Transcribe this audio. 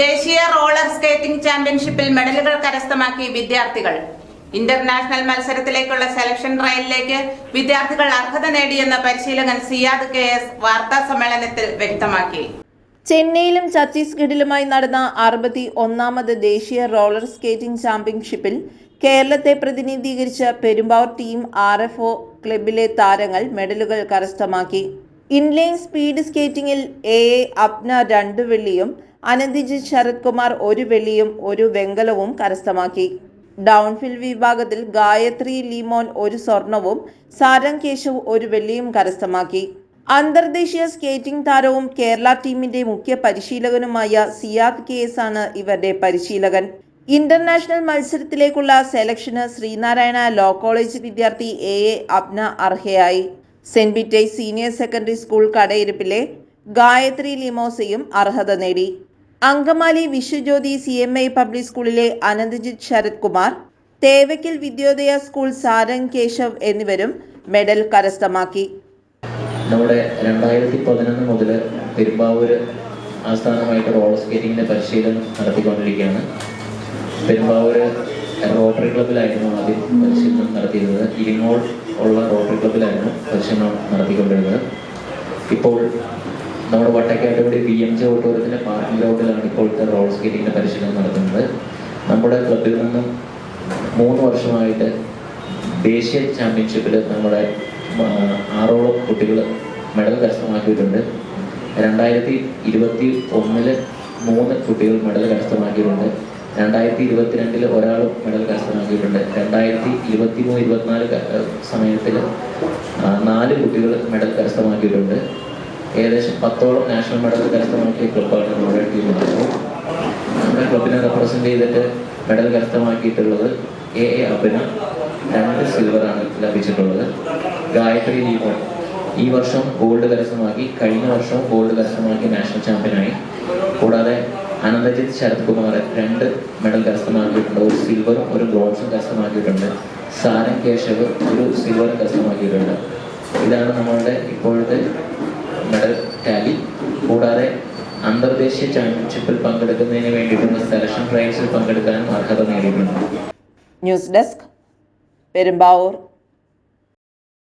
ദേശീയ roller skating ചാമ്പ്യൻഷിപ്പിൽ മെഡലുകൾ കരസ്ഥമാക്കി വിദ്യാർത്ഥികൾ. ഇന്റർനാഷണൽ മത്സരത്തിലേക്കുള്ള സെലക്ഷൻ ട്രയലിലേക്ക് വിദ്യാർത്ഥികൾ അർഹത നേടിയെന്ന് പരിശീലകൻ സിയാദ് കെ എസ് വാർത്താ സമ്മേളനത്തിൽ വ്യക്തമാക്കി. ചെന്നൈയിലും ഛത്തീസ്ഗഡിലുമായി നടന്ന അറുപത്തി ഒന്നാമത് ദേശീയ റോളർ സ്കേറ്റിംഗ് ചാമ്പ്യൻഷിപ്പിൽ കേരളത്തെ പ്രതിനിധീകരിച്ച Perumbavoor team R F O ക്ലബിലെ താരങ്ങൾ മെഡലുകൾ കരസ്ഥമാക്കി. ഇൻലൈൻ സ്പീഡ് സ്കേറ്റിംഗിൽ എ എ അപ്ന രണ്ട് വെള്ളിയും അനന്തിജിത് ശരത് കുമാർ ഒരു വെള്ളിയും ഒരു വെങ്കലവും കരസ്ഥമാക്കി. ഡൗൺഫിൽ വിഭാഗത്തിൽ ഗായത്രി ലിമോൻ ഒരു സ്വർണവും സാരംഗ് കേശവ് ഒരു വെള്ളിയും കരസ്ഥമാക്കി. അന്തർദേശീയ സ്കേറ്റിംഗ് താരവും കേരള ടീമിന്റെ മുഖ്യ പരിശീലകനുമായ സിയാദ് കെ എസ് ആണ് ഇവരുടെ പരിശീലകൻ. ഇന്റർനാഷണൽ മത്സരത്തിലേക്കുള്ള സെലക്ഷന് ശ്രീനാരായണ ലോ കോളേജ് വിദ്യാർത്ഥി എ എ അബ്ന അർഹയായി. സെന്റ് ബിറ്റൈ സീനിയർ സെക്കൻഡറി സ്കൂൾ കടയിരുപ്പിലെ ഗായത്രി ലിമോസയും അർഹത നേടി. Angamaly Vishwajyothi C M I public സ്കൂളിലെ അനന്തജിത് ശരത് കുമാർ തേവയ്ക്കൽ വിദ്യോദയ സ്കൂൾ സാരംഗ് കേശവ് എന്നിവരും മെഡൽ കരസ്ഥമാക്കി. നമ്മുടെ രണ്ടായിരത്തി പതിനൊന്ന് മുതൽ പെരുമ്പാവൂർ ആസ്ഥാനമായിട്ട് റോളർ സ്കേറ്റിങ്ങിന്റെ പരിശീലനം നടത്തിക്കൊണ്ടിരിക്കുകയാണ്. പെരുമ്പാവൂർ റോട്ടറി ക്ലബിലായിരുന്നു ആദ്യം പരിശീലനം നടത്തിയിരുന്നത്. ഇരിങ്ങോൾ ഉള്ള റോട്ടറി ക്ലബിലായിരുന്നു പരിശീലനം നടത്തിക്കൊണ്ടിരുന്നത്. ഇപ്പോൾ നമ്മുടെ വട്ടക്കാട്ടുകൂടി പി എം ജെ ഓട്ടോറിയത്തിന്റെ പാർക്കിംഗ് ലോട്ടിലാണ് ഇപ്പോഴത്തെ റോഡ് സ്കേറ്റിങ്ങിന്റെ പരിശീലനം നടത്തുന്നത്. നമ്മുടെ ക്ലബിൽ നിന്നും മൂന്ന് വർഷമായിട്ട് ദേശീയ ചാമ്പ്യൻഷിപ്പിൽ നമ്മുടെ ആറോളം കുട്ടികൾ മെഡൽ കരസ്ഥമാക്കിയിട്ടുണ്ട്. രണ്ടായിരത്തി ഇരുപത്തി ഒന്നിൽ മൂന്ന് കുട്ടികൾ മെഡൽ കരസ്ഥമാക്കിയിട്ടുണ്ട്. രണ്ടായിരത്തി ഇരുപത്തിരണ്ടിൽ ഒരാൾ മെഡൽ കരസ്ഥമാക്കിയിട്ടുണ്ട്. രണ്ടായിരത്തി ഇരുപത്തി മൂന്ന് ഇരുപത്തിനാല് സമയത്തിൽ നാല് കുട്ടികൾ മെഡൽ കരസ്ഥമാക്കിയിട്ടുണ്ട്. ഏകദേശം പത്തോളം നാഷണൽ മെഡൽ കരസ്ഥമാക്കിയ ക്ലബ്ബാണ് നമ്മുടെ ടീമുള്ളത് നമ്മുടെ ക്ലബിനെ റെപ്രസെന്റ് ചെയ്തിട്ട് മെഡൽ കരസ്ഥമാക്കിയിട്ടുള്ളത് എ എ അഭിന രണ്ട് സിൽവറാണ് ലഭിച്ചിട്ടുള്ളത്. ഗായത്രി ലീമോൺ ഈ വർഷം ഗോൾഡ് കരസ്ഥമാക്കി കഴിഞ്ഞ വർഷം ഗോൾഡ് കരസ്ഥമാക്കി നാഷണൽ ചാമ്പ്യനായി കൂടാതെ അനന്തജിത് ശരത് കുമാർ രണ്ട് മെഡൽ കരസ്ഥമാക്കിയിട്ടുണ്ട്. ഒരു സിൽവറും ഒരു ബ്രോൺസും കരസ്ഥമാക്കിയിട്ടുണ്ട്. സാരം കേശവ് ഒരു സിൽവറും കരസ്ഥമാക്കിയിട്ടുണ്ട്. ഇതാണ് നമ്മളുടെ ഇപ്പോഴത്തെ മെഡൽ ടാലി കൂടാതെ അന്തർദേശീയ ചാമ്പ്യൻഷിപ്പിൽ പങ്കെടുക്കുന്നതിന് വേണ്ടിയിട്ടുള്ള സെലക്ഷൻ ട്രയൽസിൽ പങ്കെടുക്കാനും അർഹത നേടിയിട്ടുണ്ട്. News desk Perumbavoor.